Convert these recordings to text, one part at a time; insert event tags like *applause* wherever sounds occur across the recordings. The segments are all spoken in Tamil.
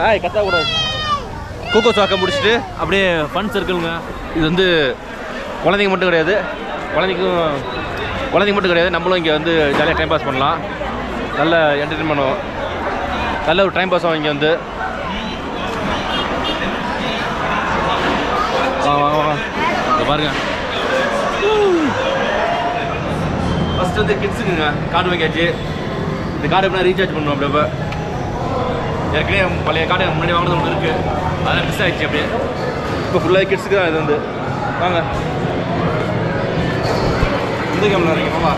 ஹாய் கத்தக்கூடாது கோகோ சாக்கை முடிச்சுட்டு அப்படியே ஃபன் சர்க்கிளுங்க இது வந்து குழந்தைங்க மட்டும் கிடையாது. குழந்தைக்கும் குழந்தைங்க மட்டும் கிடையாது. நம்மளும் இங்கே வந்து ஜாலியாக டைம் பாஸ் பண்ணலாம். நல்ல என்டர்டெயின் பண்ணுவோம் நல்ல ஒரு டைம் பாஸ் ஆகும் இங்கே வந்து. பாருங்க. ஃபஸ்ட்டு வந்து கிட்ஸுக்குங்க கார்டு வாங்கியாச்சு. இந்த கார்டு எப்படின்னா ரீசார்ஜ் பண்ணுவோம் அப்படியே ஏற்கனவே பழைய கார்டு முன்னாடி வாங்கினது ஒன்று இருக்குது அதெல்லாம் மிஸ் ஆகிடுச்சு அப்படியே. இப்போ ஃபுல்லாக கிட்ஸுக்கு தான் இது வந்து. வாங்க. எந்த கேம் விளாட்றீங்க மாமா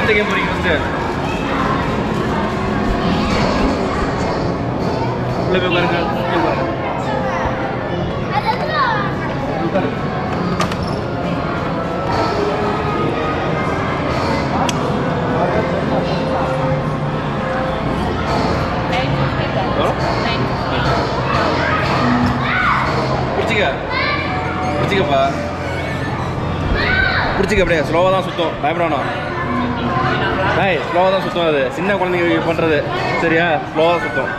எந்த கேம் போகிறீங்க ஃபஸ்ட்டு உள்ளே போய் பாருங்கள் பிடிச்சிக்க அப்படியே. ஸ்லோவாக தான் சுத்தம். பயப்படணும் ஹாய் ஸ்லோவாக தான் சுத்தம் அது. சின்ன குழந்தைங்க பண்ணுறது சரியா? ஸ்லோவாக சுத்தம்.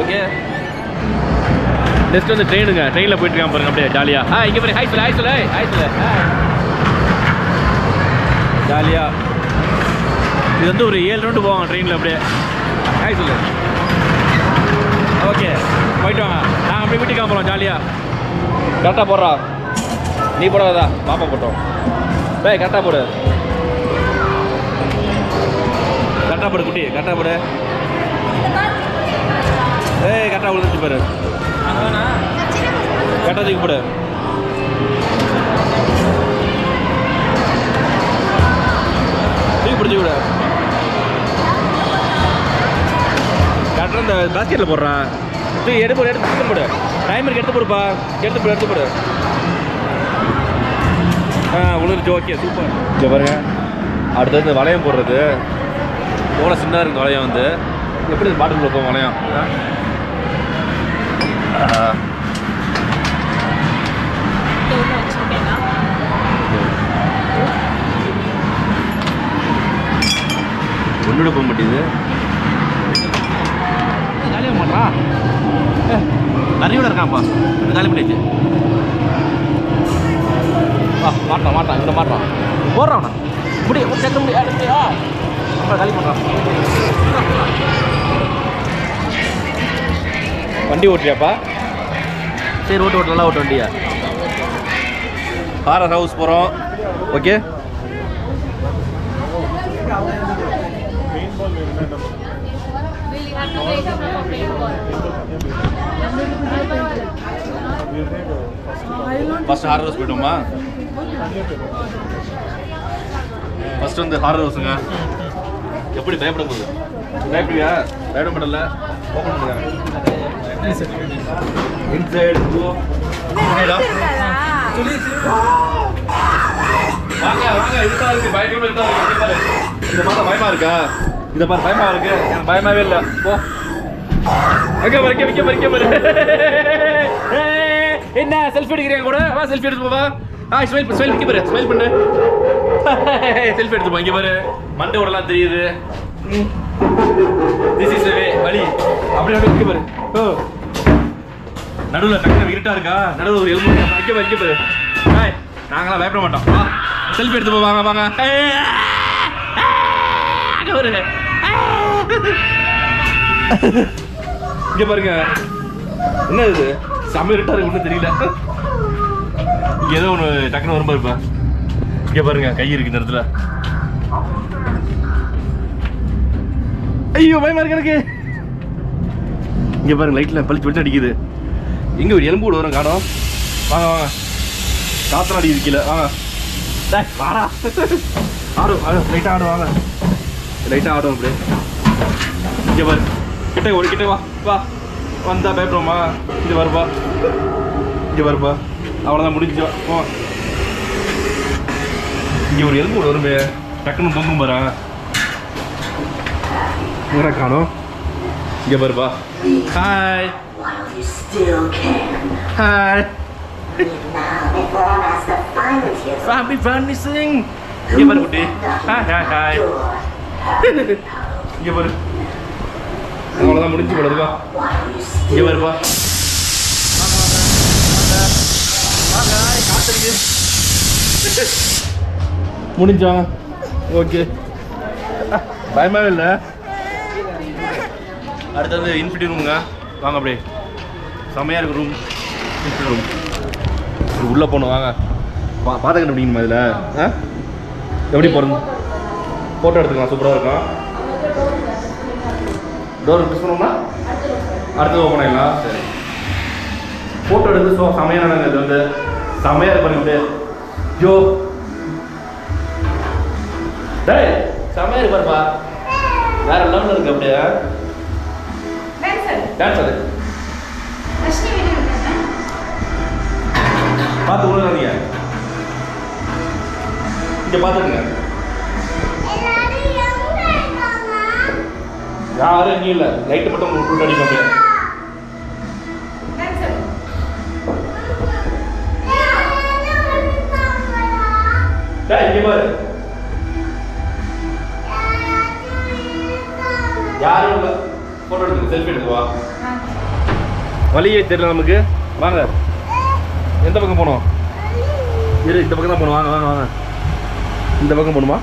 ஓகே நெக்ஸ்ட் வந்து ட்ரெயினுங்க ட்ரெயினில் போயிட்டு இருக்கான் பாருங்க அப்படியே ஜாலியாக ஆ இங்கே பாரு. ஹாய் சொல்லு. ஹாய் சொல்லு. ஹாய் சொல்லு. ஜாலியாக இது வந்து ஒரு ஏழு ரவுண்டு போவாங்க ட்ரெயினில் அப்படியே. ஹாய் சொல்லு. ஓகே போயிட்டு வாங்க. நான் அப்படியே வீட்டுக்கு போகிறோம் ஜாலியாக கரெக்டாக போடுறா. நீ போடாதா பாப்பா போட்டோம். பே கரெக்டாக போடு. கரெக்டாக போடு குட்டி கரெக்டாக போடு. ஏய் கரெக்டாக விழுந்துச்சு பாரு. கரெக்டாக தூக்கி போடு. தூக்கி பிடிச்சி விடு கரெக்டாக இந்த பாஸ்கெட்டில் போடுறான் தூக்கி எடுப்பு போடு எடுத்து எடுத்து போடு. டைமருக்கு எடுத்து போடுப்பா. எடுத்து போடு எடுத்து போடு. உளுந்துச்சு ஓகே சூப்பர் இங்கே பாருங்க. அடுத்தது வளையம் போடுறது. எவ்வளோ சின்னதாக இருக்குது வளையம் வந்து. எப்படி பாட்டில் வைப்போம் வளையம்? ஆ. ஒன்னோட போக மாட்டேங்குது. காலியாக மாட்டான் நிறைய இருக்கான்ப்பா. காலி பண்ணியாச்சு ஆ மாட்டான் மாட்டான் இந்த மாட்டான் போடுறான் முடி சேர்க்க முடியாது முடியா அப்புறம் காலி பண்ணுறான் வண்டி ஓட்டுறியாப்பா சரி ஓட்டு ஓட்டு நல்லா ஓட்டு வண்டியா ஹாரர் ஹவுஸ் போகிறோம் ஓகே ஃபர்ஸ்ட் ஹாரர் ஹவுஸ் போய்ட்டோமா ஃபர்ஸ்ட் வந்து ஹாரர் ஹவுஸுங்க எப்படி பயப்பட போகுது? பயப்படுவியா? பயப்பட மாட்டல ஓப்பன் பண்ணுங்க இன்சைடு கோ வாங்க வாங்க. இதுதான் இருக்கு. பயங்கரமா இதுதான் இருக்கு. பாரு. இந்த மாதிரி பயமா இருக்கா? இந்த மாதிரி பயமா இருக்கு. எனக்கு பயமாவே இல்ல. போ. அங்க பாரு இங்க இங்க பாரு *laughs* என்ன? செல்ஃபி எடுக்கிறீங்க கூட? வா செல்ஃபி எடுத்து போவா ஆ ஸ்மைல் பண்ணு *laughs* ஸ்மைல் இங்க பாரு ஸ்மைல் பண்ணு. செல்ஃபி எடுத்து இங்கே பாரு. மண்டை உடலாம் தெரியுது. திஸ் இஸ் வே வலி. அப்படி அப்படி இங்க பாரு. ஓ. நடுவுல டக்குனு இருட்டா இருக்கா? நடுவுல ஒரு எலும்பு வைக்க பாரு இங்க பாரு. ஹாய் நாங்களாம் பயப்பட மாட்டோம். வா. செல்ஃபி எடுத்து போ வாங்க வாங்க. ஏய், அங்க பாரு. இங்க பாருங்க. என்ன இது? சமையல் இருட்டா இருக்கு ஒன்றும் தெரியல. ஏதோ ஒன்று டக்குனு வரும் இருப்பேன் இங்கே பாருங்க கை இருக்கு இந்த இடத்துல. ஐயோ பயமா இருக்கு எனக்கு. இங்கே பாருங்க லைட்டில் பளிச்சு பளிச்சு அடிக்குது. எங்கே ஒரு எலும்பு கூட வரும் காணோம். வாங்க வாங்க. காத்திரம் அடி கீழே வாங்க. டே வாடா. ஆடு ஆடு லைட்டாக ஆடு வாங்க. லைட்டாக ஆடும் அப்படியே. இங்கே பாரு. கிட்ட ஒரு கிட்டே வா வா. வந்தா பயப்படுவோமா? இங்கே வருப்பா இங்கே வருப்பா அவ்வளோதான் முடிஞ்சோம் போ. இங்கே ஒரு எலும்பு கூட வரும்பே டக்குன்னு தொங்கும் பாரா. என்ன காணும். இங்கே பாருப்பா hi hi now perform as sing இங்க பாரு குட்டி. ஹாய் ஹாய் ஹாய் இங்கே பாரு. அவ்வளோதான் முடிஞ்சு போடுதுப்பா இங்கே பாருப்பா வருப்பா *laughs* முடிஞ்சாங்க. ஓகே. பயமாவே இல்லை. அடுத்தது இன்ஃபிட்டி ரூமுங்க வாங்க அப்படியே. செம்மையாக இருக்கு ரூம் இன்ஃபிட்டி ரூம் உள்ளே போகணும் வாங்க. பா பார்த்து கண்டுபிடிக்கணுமா இதில்? ஆ? எப்படி போகிறது ஃபோட்டோ எடுத்துக்கலாம். சூப்பராக இருக்கும் டோர் மிஸ் பண்ணோம்னா அடுத்தது ஓப்பன் ஆகிடலாம் சரி. ஃபோட்டோ எடுத்து ஸோ செமையான இது வந்து. செமையாக இருக்கு பண்ணிட்டு ஜோ. டேய் செமையாக இருக்கு பாருப்பா. வேற லெவலில் இருக்கு அப்படியே. டான்ஸ் அது பார்த்து விழுகாதீங்க இங்கே பார்த்துக்குங்க. யாரும் எங்கேயும் இல்லை. லைட்டு மட்டும் விட்டு அடிக்க முடியாது யாரும் இல்லை. ஃபோட்டோ எடுத்துக்க செல்ஃபி வழியே தெரியல நமக்கு. வாங்க. எந்த பக்கம் போகணும் இரு இந்த பக்கம் தான் போகணும். வாங்க வாங்க வாங்க. இந்த பக்கம் போகணுமா?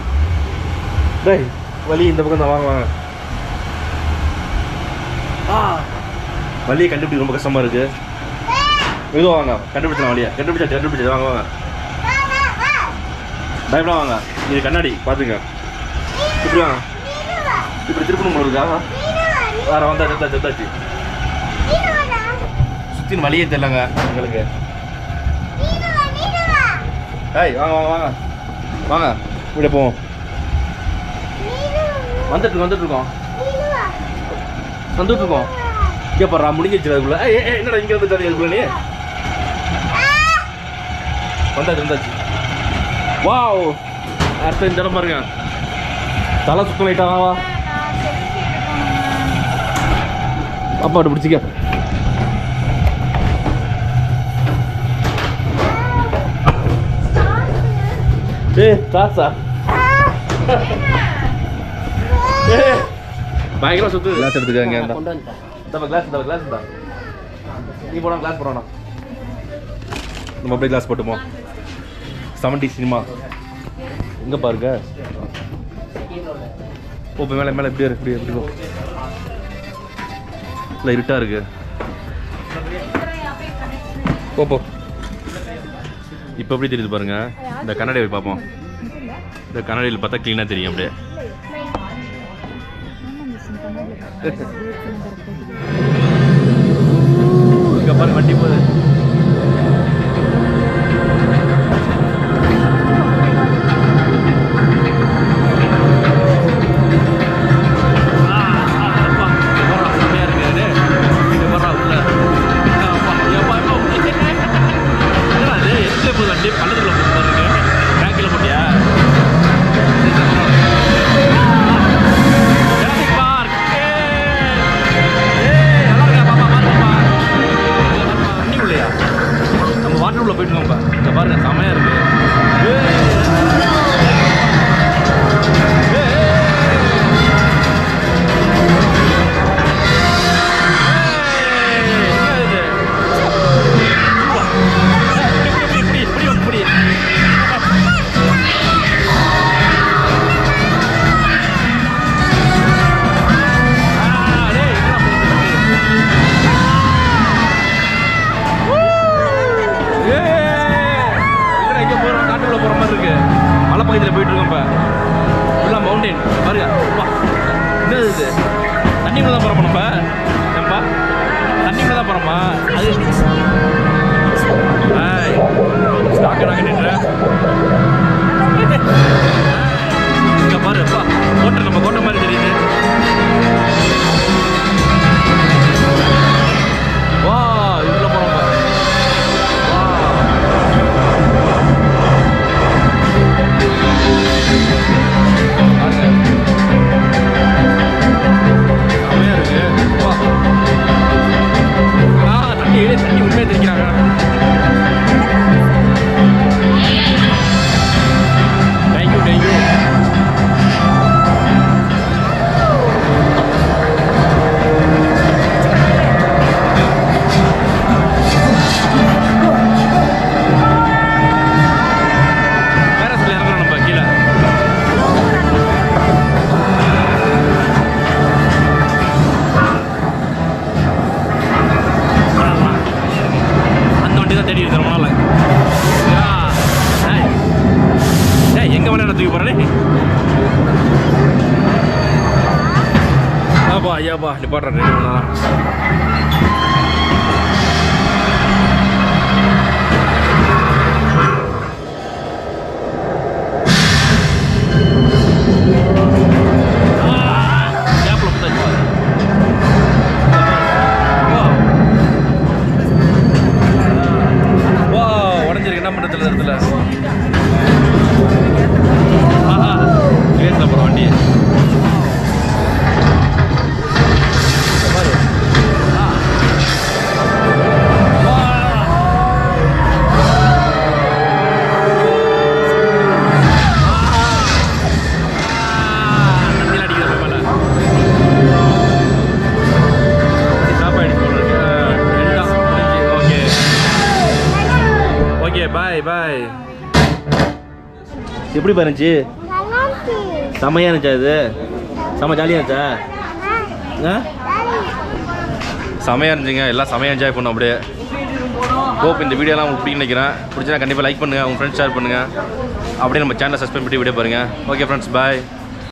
டேய் வழி இந்த பக்கம் தான். வாங்க வாங்க. வலியை வழியை கண்டுபிடிக்க ரொம்ப கஷ்டமாக இருக்கு. இதுவும் வாங்க கண்டுபிடிச்சலாம் வழியா கண்டுபிடிச்சா கண்டுபிடிச்சா வாங்க வாங்க. பயப்பட வாங்க. இது கண்ணாடி பார்த்துங்க. இப்படி வாங்க இப்படி திருப்பணும் இருக்கா வேற வந்தா செத்தா செத்தாச்சு சுத்தின் வழியே தெரியலங்க எங்களுக்கு. ஏய் வாங்க வாங்க வாங்க. வாங்க இப்படி போவோம். வந்துட்டு வந்துட்டு இருக்கோம். வந்துட்டு இருக்கோம். இங்கே முடிஞ்சிச்சு அதுக்குள்ள என்னடா இங்கே வந்து அதுக்குள்ள நீ? வந்தாச்சு வந்தாச்சு வாவ். அடுத்த இந்த இடம் பாருங்க. தலை சுத்தம் லைட்டாவா வா அப்பா அப்படி பிடிச்சிக்க. ஏய் தாத்தா. ஏய் பயங்கரமா சுத்து கிளாஸ் எடுத்துக்காங்க இந்த கிளாஸ் இந்த கிளாஸ் இந்த. நீ போனா கிளாஸ் போறோம் நம்ம அப்படியே கிளாஸ் போட்டுமோ செவன்டி சினிமா எங்க பாருங்க? ஓ மேலே மேலே இப்படியே இருக்கு இப்படி போ. இல்லை இருட்டாக இருக்கு போ போ இப்போ எப்படி தெரியுது பாருங்க இந்த கண்ணாடி போய் பார்ப்போம் இந்த கண்ணாடியில் பார்த்தா க்ளீனாக தெரியும் அப்படியே மலை பகுதியில் போயிட்டு இருக்கோம் இப்போ. ஃபுல்லாக மவுண்டெயின் பாருங்க. என்ன இது? தண்ணிக்குள்ள தான் போகிறோமா நம்ம? ஏன்பா? தண்ணிக்குள்ள தான் போகிறோமா அது ஏய். நாங்கள் இங்கே பாரு. அப்பா கோட்டை நம்ம கோட்டை மாதிரி தெரியுது. varari பாய் பாய் எப்படி பாருந்துச்சு செம்மையா இருந்துச்சா இது? செம்ம ஜாலியாக இருந்துச்சா? ஆ? செமையாக இருந்துச்சுங்க. எல்லாம் செமையாக என்ஜாய் பண்ணோம் அப்படியே. ஹோப் இந்த வீடியோலாம் உங்களுக்கு பிடிக்கும் நினைக்கிறேன். பிடிச்சா கண்டிப்பாக லைக் பண்ணுங்கள் உங்கள் ஃப்ரெண்ட்ஸ் ஷேர் பண்ணுங்கள் அப்படியே நம்ம சேனலை சப்ஸ்கிரைப் பண்ணி வீடியோ பாருங்கள் ஓகே ஃப்ரெண்ட்ஸ் பாய்